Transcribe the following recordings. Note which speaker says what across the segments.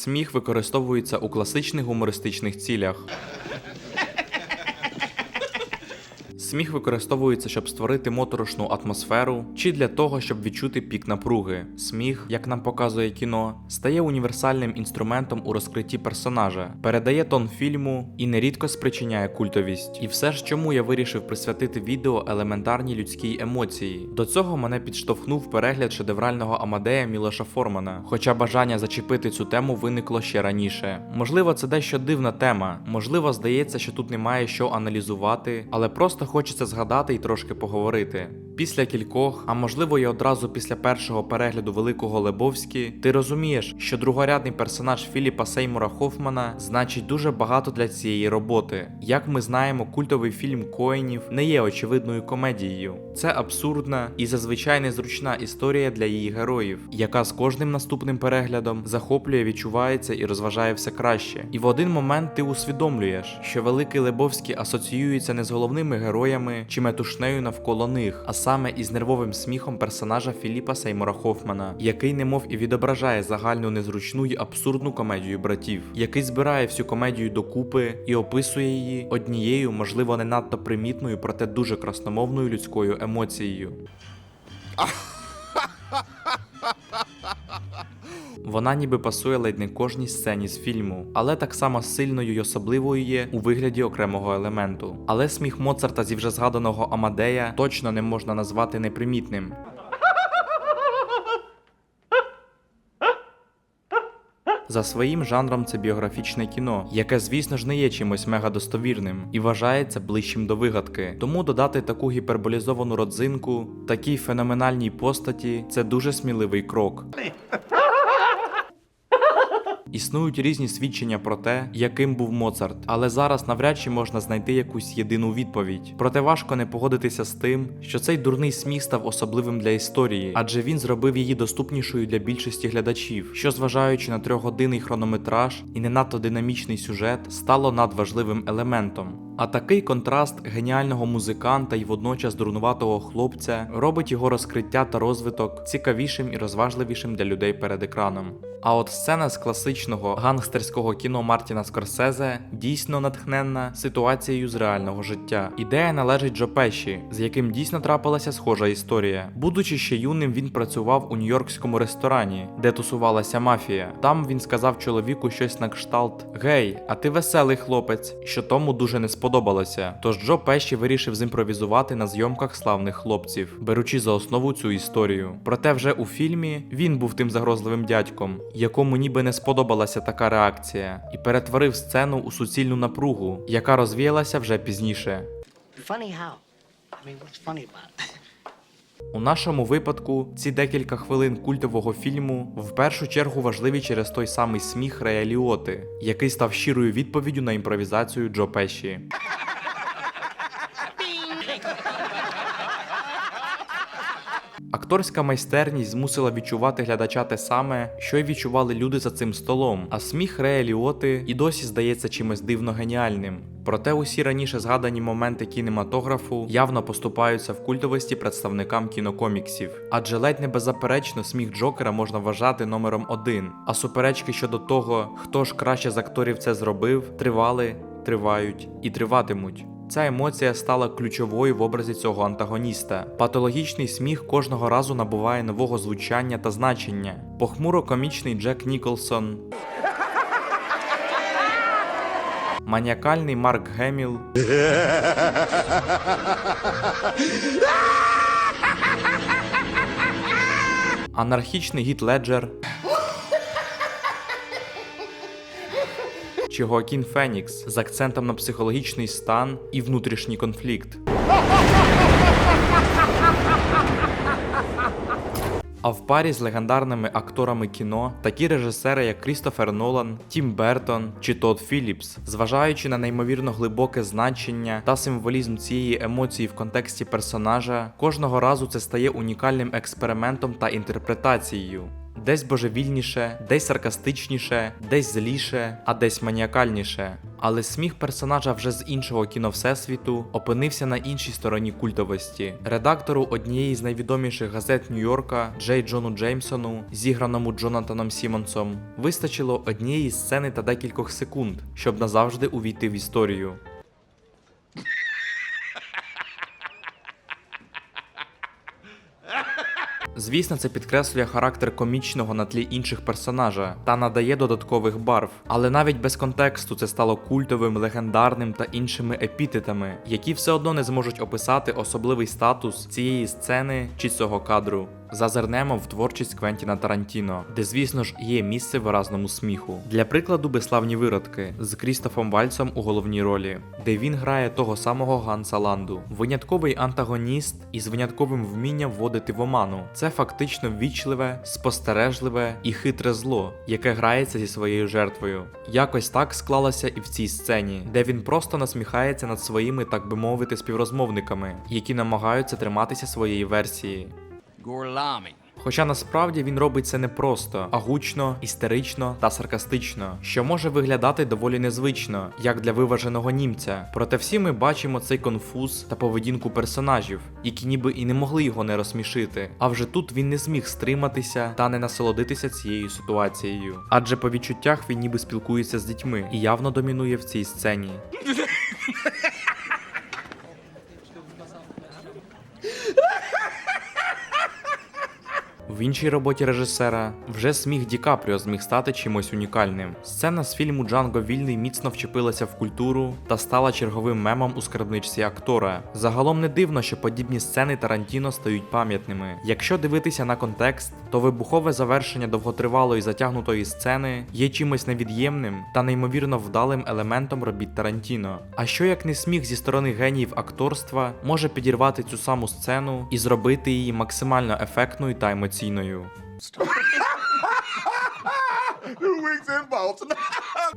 Speaker 1: Сміх використовується у класичних гумористичних цілях. Сміх використовується, щоб створити моторошну атмосферу, чи для того, щоб відчути пік напруги. Сміх, як нам показує кіно, стає універсальним інструментом у розкритті персонажа, передає тон фільму і нерідко спричиняє культовість. І все ж чому я вирішив присвятити відео елементарній людській емоції. До цього мене підштовхнув перегляд шедеврального Амадея Мілоша Формана, хоча бажання зачепити цю тему виникло ще раніше. Можливо, це дещо дивна тема, можливо, здається, що тут немає що аналізувати, але просто хочеться згадати і трошки поговорити. Після кількох, а можливо і одразу після першого перегляду Великого Лебовські, ти розумієш, що другорядний персонаж Філіпа Сеймура Хофмана значить дуже багато для цієї роботи. Як ми знаємо, культовий фільм Коїнів не є очевидною комедією. Це абсурдна і зазвичай незручна історія для її героїв, яка з кожним наступним переглядом захоплює, відчувається і розважає все краще. І в один момент ти усвідомлюєш, що Великий Лебовський асоціюється не з головними героями чи метушнею навколо них, а саме із нервовим сміхом персонажа Філіпа Сеймора Хофмана, який немов і відображає загальну незручну й абсурдну комедію братів, який збирає всю комедію докупи і описує її однією, можливо, не надто примітною, проте дуже красномовною людською емоцією. Вона ніби пасує ледь не кожній сцені з фільму, але так само сильною й особливою є у вигляді окремого елементу. Але сміх Моцарта зі вже згаданого Амадея точно не можна назвати непримітним. За своїм жанром це біографічне кіно, яке, звісно ж, не є чимось мегадостовірним і вважається ближчим до вигадки. Тому додати таку гіперболізовану родзинку, такій феноменальній постаті це дуже сміливий крок. Існують різні свідчення про те, яким був Моцарт, але зараз навряд чи можна знайти якусь єдину відповідь. Проте важко не погодитися з тим, що цей дурний сміх став особливим для історії, адже він зробив її доступнішою для більшості глядачів, що, зважаючи на трьохгодинний хронометраж і не надто динамічний сюжет, стало надважливим елементом. А такий контраст геніального музиканта і водночас дурнуватого хлопця робить його розкриття та розвиток цікавішим і розважливішим для людей перед екраном. А от сцена з класичного гангстерського кіно Мартіна Скорсезе дійсно натхненна ситуацією з реального життя. Ідея належить Джо Пеші, з яким дійсно трапилася схожа історія. Будучи ще юним, він працював у нью-йоркському ресторані, де тусувалася мафія. Там він сказав чоловіку щось на кшталт: Гей, а ти веселий хлопець, що тому дуже не сподобалося. Тож Джо Пеші вирішив зімпровізувати на зйомках славних хлопців, беручи за основу цю історію. Проте вже у фільмі він був тим загрозливим дядьком, якому ніби не сподобалася така реакція, і перетворив сцену у суцільну напругу, яка розвіялася вже пізніше.
Speaker 2: Funny how? I mean, what's funny about it?
Speaker 1: У нашому випадку ці декілька хвилин культового фільму в першу чергу важливі через той самий сміх Рея який став щирою відповіддю на імпровізацію Джо Пеші. Акторська майстерність змусила відчувати глядача те саме, що й відчували люди за цим столом. А сміх Рея Ліоти і досі здається чимось дивно геніальним. Проте усі раніше згадані моменти кінематографу явно поступаються в культовості представникам кінокоміксів, адже ледь не беззаперечно сміх Джокера можна вважати номером один. А суперечки щодо того, хто ж краще з акторів це зробив, тривали, тривають і триватимуть. Ця емоція стала ключовою в образі цього антагоніста. Патологічний сміх кожного разу набуває нового звучання та значення. Похмуро комічний Джек Ніколсон. Маніакальний Марк Геміл. Анархічний Гіт Леджер. Чи Гоакін Фенікс з акцентом на психологічний стан і внутрішній конфлікт. А в парі з легендарними акторами кіно такі режисери, як Крістофер Нолан, Тім Бертон чи Тодд Філіпс, зважаючи на неймовірно глибоке значення та символізм цієї емоції в контексті персонажа, кожного разу це стає унікальним експериментом та інтерпретацією. Десь божевільніше, десь саркастичніше, десь зліше, а десь маніакальніше. Але сміх персонажа вже з іншого кіно всесвіту опинився на іншій стороні культовості. Редактору однієї з найвідоміших газет Нью-Йорка Джей Джону Джеймсону, зіграному Джонатаном Сімонсом, вистачило однієї сцени та декількох секунд, щоб назавжди увійти в історію. Звісно, це підкреслює характер комічного на тлі інших персонажа та надає додаткових барв. Але навіть без контексту це стало культовим, легендарним та іншими епітетами, які все одно не зможуть описати особливий статус цієї сцени чи цього кадру. Зазирнемо в творчість Квентіна Тарантіно, де, звісно ж, є місце виразному сміху. Для прикладу, безславні виродки з Крістофом Вальцом у головній ролі, де він грає того самого Ганса Ланду, винятковий антагоніст із винятковим вмінням вводити в оману. Це фактично ввічливе, спостережливе і хитре зло, яке грається зі своєю жертвою. Якось так склалося і в цій сцені, де він просто насміхається над своїми, так би мовити, співрозмовниками, які намагаються триматися своєї версії.
Speaker 3: Gorlami.
Speaker 1: Хоча насправді він робить це не просто, а гучно, істерично та саркастично, що може виглядати доволі незвично, як для виваженого німця. Проте всі ми бачимо цей конфуз та поведінку персонажів, які ніби і не могли його не розсмішити. А вже тут він не зміг стриматися та не насолодитися цією ситуацією. Адже по відчуттях він ніби спілкується з дітьми і явно домінує в цій сцені. В іншій роботі режисера вже сміх Ді Капріо зміг стати чимось унікальним. Сцена з фільму Джанго Вільний міцно вчепилася в культуру та стала черговим мемом у скарбничці актора. Загалом не дивно, що подібні сцени Тарантіно стають пам'ятними. Якщо дивитися на контекст, то вибухове завершення довготривалої затягнутої сцени є чимось невід'ємним та неймовірно вдалим елементом робіт Тарантіно. А що як не сміх зі сторони геніїв акторства може підірвати цю саму сцену і зробити її максимально ефектною та емоційною.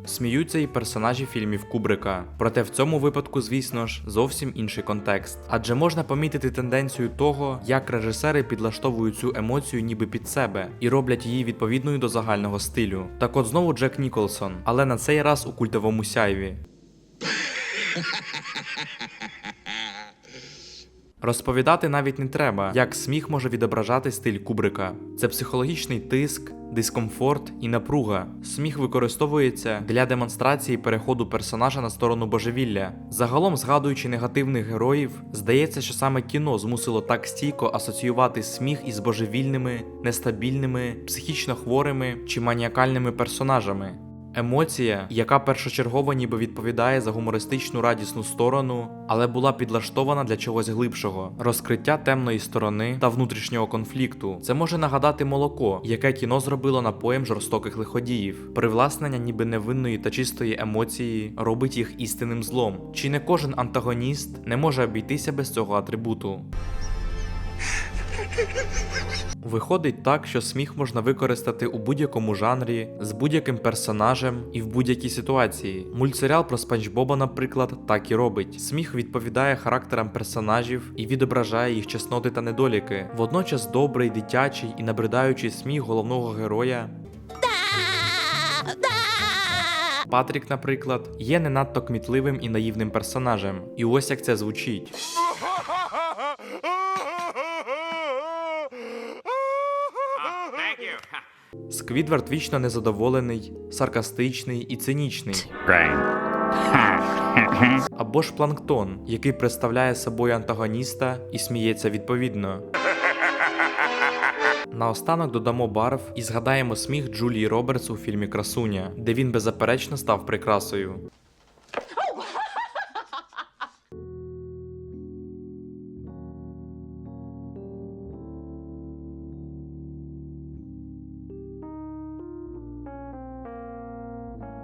Speaker 1: Сміються і персонажі фільмів Кубрика. Проте в цьому випадку, звісно ж, зовсім інший контекст. Адже можна помітити тенденцію того, як режисери підлаштовують цю емоцію ніби під себе і роблять її відповідною до загального стилю. Так от знову Джек Ніколсон, але на цей раз у культовому сяйві. Розповідати навіть не треба, як сміх може відображати стиль Кубрика. Це психологічний тиск, дискомфорт і напруга. Сміх використовується для демонстрації переходу персонажа на сторону божевілля. Загалом, згадуючи негативних героїв, здається, що саме кіно змусило так стійко асоціювати сміх із божевільними, нестабільними, психічно хворими чи маніакальними персонажами. Емоція, яка першочергово ніби відповідає за гумористичну радісну сторону, але була підлаштована для чогось глибшого, розкриття темної сторони та внутрішнього конфлікту. Це може нагадати молоко, яке кіно зробило напоєм жорстоких лиходіїв. Привласнення ніби невинної та чистої емоції робить їх істинним злом. Чи не кожен антагоніст не може обійтися без цього атрибуту? Виходить так, що сміх можна використати у будь-якому жанрі, з будь-яким персонажем і в будь-якій ситуації. Мультсеріал про Спанч Боба, наприклад, так і робить. Сміх відповідає характерам персонажів і відображає їх чесноти та недоліки. Водночас добрий, дитячий і набридаючий сміх головного героя. Патрік, наприклад, є не надто кмітливим і наївним персонажем. І ось як це звучить. Сквідвард вічно незадоволений, саркастичний і цинічний. Або ж планктон, який представляє собою антагоніста і сміється відповідно. Наостанок додамо барв і згадаємо сміх Джулії Робертс у фільмі Красуня, де він беззаперечно став прикрасою.